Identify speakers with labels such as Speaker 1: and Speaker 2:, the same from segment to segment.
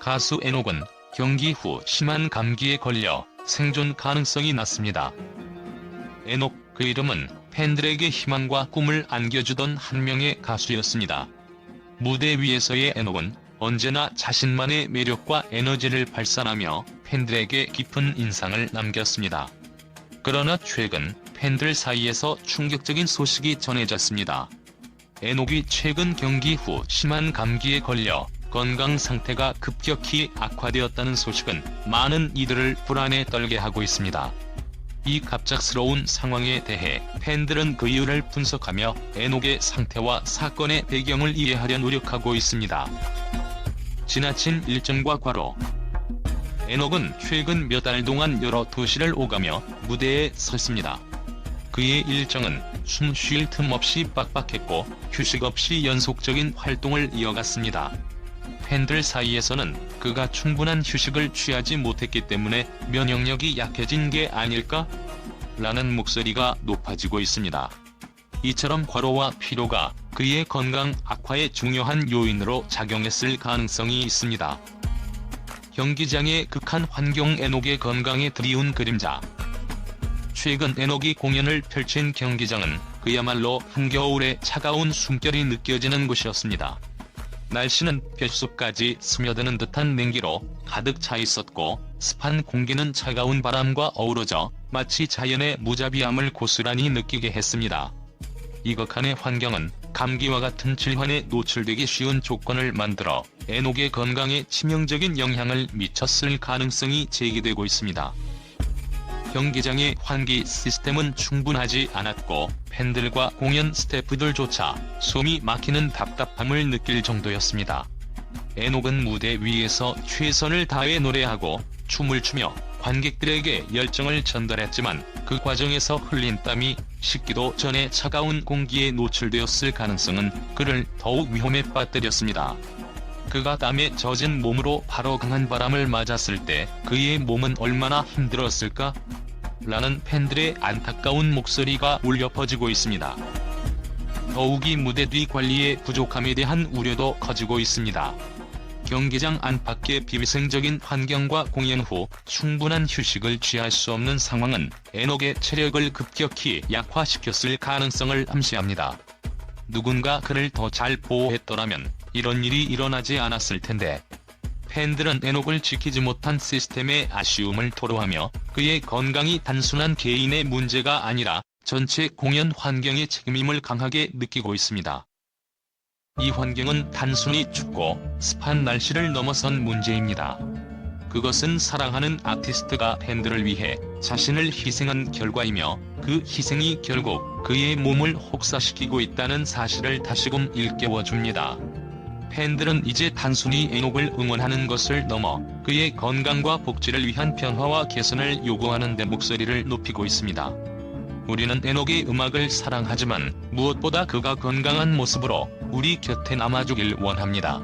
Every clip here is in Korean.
Speaker 1: 가수 에녹은 경기 후 심한 감기에 걸려 생존 가능성이 낮습니다. 에녹 그 이름은 팬들에게 희망과 꿈을 안겨주던 한 명의 가수였습니다. 무대 위에서의 에녹은 언제나 자신만의 매력과 에너지를 발산하며 팬들에게 깊은 인상을 남겼습니다. 그러나 최근 팬들 사이에서 충격적인 소식이 전해졌습니다. 에녹이 최근 경기 후 심한 감기에 걸려 건강 상태가 급격히 악화되었다는 소식은 많은 이들을 불안에 떨게 하고 있습니다. 이 갑작스러운 상황에 대해 팬들은 그 이유를 분석하며 에녹의 상태와 사건의 배경을 이해하려 노력하고 있습니다. 지나친 일정과 과로 에녹은 최근 몇 달 동안 여러 도시를 오가며 무대에 섰습니다. 그의 일정은 숨 쉴 틈 없이 빡빡했고 휴식 없이 연속적인 활동을 이어갔습니다. 팬들 사이에서는 그가 충분한 휴식을 취하지 못했기 때문에 면역력이 약해진 게 아닐까? 라는 목소리가 높아지고 있습니다. 이처럼 과로와 피로가 그의 건강 악화에 중요한 요인으로 작용했을 가능성이 있습니다. 경기장의 극한 환경 에녹의 건강에 드리운 그림자 최근 에녹이 공연을 펼친 경기장은 그야말로 한겨울의 차가운 숨결이 느껴지는 곳이었습니다. 날씨는 뼛속까지 스며드는 듯한 냉기로 가득 차 있었고 습한 공기는 차가운 바람과 어우러져 마치 자연의 무자비함을 고스란히 느끼게 했습니다. 이 극한의 환경은 감기와 같은 질환에 노출되기 쉬운 조건을 만들어 에녹의 건강에 치명적인 영향을 미쳤을 가능성이 제기되고 있습니다. 경기장의 환기 시스템은 충분하지 않았고 팬들과 공연 스태프들조차 숨이 막히는 답답함을 느낄 정도였습니다. 에녹은 무대 위에서 최선을 다해 노래하고 춤을 추며 관객들에게 열정을 전달했지만 그 과정에서 흘린 땀이 식기도 전에 차가운 공기에 노출되었을 가능성은 그를 더욱 위험에 빠뜨렸습니다. 그가 땀에 젖은 몸으로 바로 강한 바람을 맞았을 때 그의 몸은 얼마나 힘들었을까? 라는 팬들의 안타까운 목소리가 울려 퍼지고 있습니다. 더욱이 무대 뒤 관리의 부족함에 대한 우려도 커지고 있습니다. 경기장 안팎의 비위생적인 환경과 공연 후 충분한 휴식을 취할 수 없는 상황은 에녹의 체력을 급격히 약화시켰을 가능성을 암시합니다. 누군가 그를 더 잘 보호했더라면 이런 일이 일어나지 않았을 텐데 팬들은 에녹을 지키지 못한 시스템의 아쉬움을 토로하며 그의 건강이 단순한 개인의 문제가 아니라 전체 공연 환경의 책임임을 강하게 느끼고 있습니다. 이 환경은 단순히 춥고 습한 날씨를 넘어선 문제입니다. 그것은 사랑하는 아티스트가 팬들을 위해 자신을 희생한 결과이며 그 희생이 결국 그의 몸을 혹사시키고 있다는 사실을 다시금 일깨워줍니다. 팬들은 이제 단순히 에녹을 응원하는 것을 넘어 그의 건강과 복지를 위한 변화와 개선을 요구하는 데 목소리를 높이고 있습니다. 우리는 에녹의 음악을 사랑하지만 무엇보다 그가 건강한 모습으로 우리 곁에 남아주길 원합니다.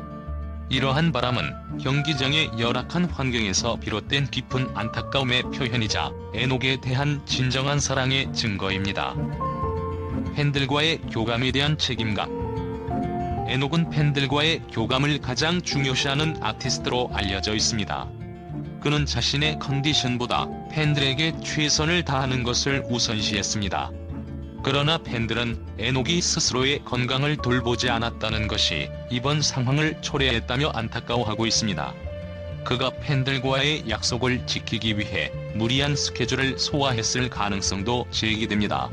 Speaker 1: 이러한 바람은 경기장의 열악한 환경에서 비롯된 깊은 안타까움의 표현이자 에녹에 대한 진정한 사랑의 증거입니다. 팬들과의 교감에 대한 책임감 에녹은 팬들과의 교감을 가장 중요시하는 아티스트로 알려져 있습니다. 그는 자신의 컨디션보다 팬들에게 최선을 다하는 것을 우선시했습니다. 그러나 팬들은 에녹이 스스로의 건강을 돌보지 않았다는 것이 이번 상황을 초래했다며 안타까워하고 있습니다. 그가 팬들과의 약속을 지키기 위해 무리한 스케줄을 소화했을 가능성도 제기됩니다.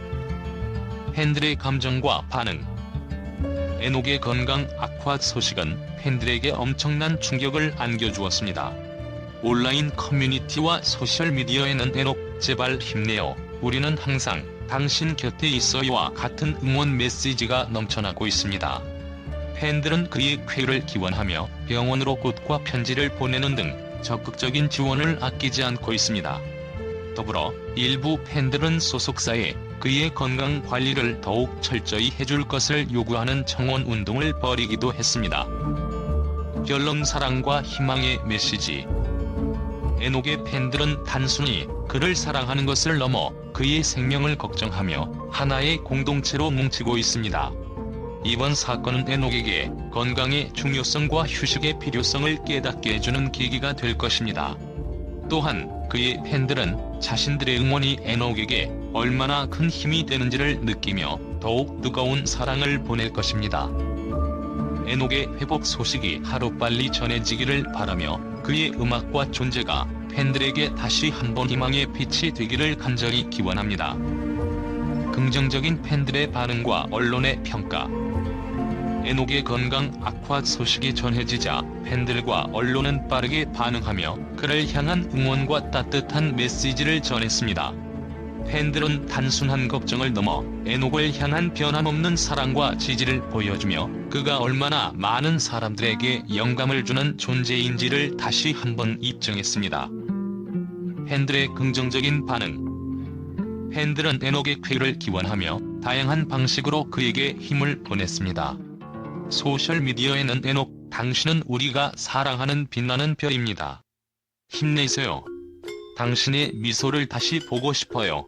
Speaker 1: 팬들의 감정과 반응 에녹의 건강 악화 소식은 팬들에게 엄청난 충격을 안겨주었습니다. 온라인 커뮤니티와 소셜미디어에는 에녹 제발 힘내요. 우리는 항상 당신 곁에 있어요와 같은 응원 메시지가 넘쳐나고 있습니다. 팬들은 그의 쾌를 기원하며 병원으로 꽃과 편지를 보내는 등 적극적인 지원을 아끼지 않고 있습니다. 더불어 일부 팬들은 소속사에 그의 건강 관리를 더욱 철저히 해줄 것을 요구하는 청원 운동을 벌이기도 했습니다. 결론 사랑과 희망의 메시지 에녹의 팬들은 단순히 그를 사랑하는 것을 넘어 그의 생명을 걱정하며 하나의 공동체로 뭉치고 있습니다. 이번 사건은 에녹에게 건강의 중요성과 휴식의 필요성을 깨닫게 해주는 계기가 될 것입니다. 또한 그의 팬들은 자신들의 응원이 에녹에게 얼마나 큰 힘이 되는지를 느끼며 더욱 뜨거운 사랑을 보낼 것입니다. 에녹의 회복 소식이 하루빨리 전해지기를 바라며 그의 음악과 존재가 팬들에게 다시 한번 희망의 빛이 되기를 간절히 기원합니다. 긍정적인 팬들의 반응과 언론의 평가 에녹의 건강 악화 소식이 전해지자 팬들과 언론은 빠르게 반응하며 그를 향한 응원과 따뜻한 메시지를 전했습니다. 팬들은 단순한 걱정을 넘어 에녹을 향한 변함없는 사랑과 지지를 보여주며 그가 얼마나 많은 사람들에게 영감을 주는 존재인지를 다시 한번 입증했습니다. 팬들의 긍정적인 반응 팬들은 에녹의 쾌유를 기원하며 다양한 방식으로 그에게 힘을 보냈습니다. 소셜미디어에는 에녹, 당신은 우리가 사랑하는 빛나는 별입니다. 힘내세요. 당신의 미소를 다시 보고 싶어요.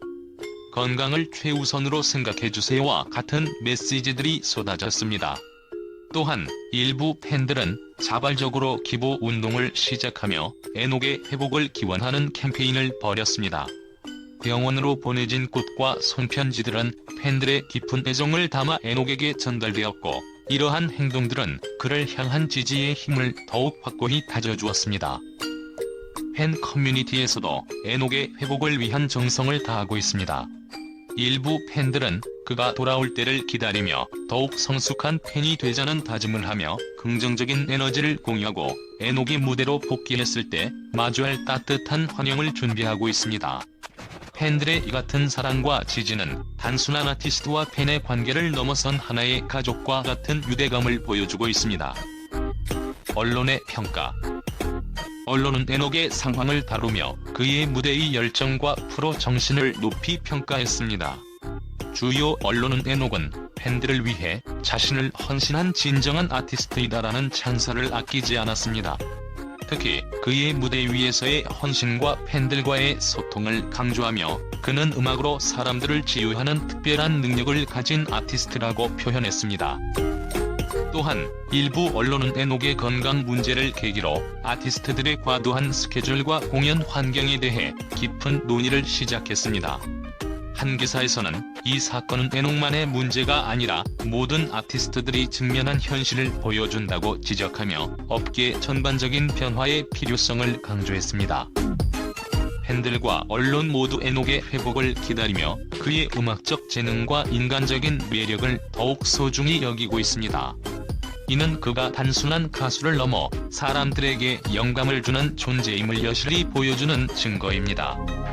Speaker 1: 건강을 최우선으로 생각해주세요와 같은 메시지들이 쏟아졌습니다. 또한 일부 팬들은 자발적으로 기부 운동을 시작하며 에녹의 회복을 기원하는 캠페인을 벌였습니다. 병원으로 보내진 꽃과 손편지들은 팬들의 깊은 애정을 담아 에녹에게 전달되었고 이러한 행동들은 그를 향한 지지의 힘을 더욱 확고히 다져주었습니다. 팬 커뮤니티에서도 에녹의 회복을 위한 정성을 다하고 있습니다. 일부 팬들은 그가 돌아올 때를 기다리며 더욱 성숙한 팬이 되자는 다짐을 하며 긍정적인 에너지를 공유하고 에녹이 무대로 복귀했을 때 마주할 따뜻한 환영을 준비하고 있습니다. 팬들의 이 같은 사랑과 지지는 단순한 아티스트와 팬의 관계를 넘어선 하나의 가족과 같은 유대감을 보여주고 있습니다. 언론의 평가 언론은 에녹의 상황을 다루며 그의 무대의 열정과 프로 정신을 높이 평가했습니다. 주요 언론은 에녹은 팬들을 위해 자신을 헌신한 진정한 아티스트이다라는 찬사를 아끼지 않았습니다. 특히 그의 무대 위에서의 헌신과 팬들과의 소통을 강조하며 그는 음악으로 사람들을 치유하는 특별한 능력을 가진 아티스트라고 표현했습니다. 또한 일부 언론은 에녹의 건강 문제를 계기로 아티스트들의 과도한 스케줄과 공연 환경에 대해 깊은 논의를 시작했습니다. 한 기사에서는 이 사건은 에녹만의 문제가 아니라 모든 아티스트들이 직면한 현실을 보여준다고 지적하며 업계 전반적인 변화의 필요성을 강조했습니다. 팬들과 언론 모두 에녹의 회복을 기다리며 그의 음악적 재능과 인간적인 매력을 더욱 소중히 여기고 있습니다. 이는 그가 단순한 가수를 넘어 사람들에게 영감을 주는 존재임을 여실히 보여주는 증거입니다.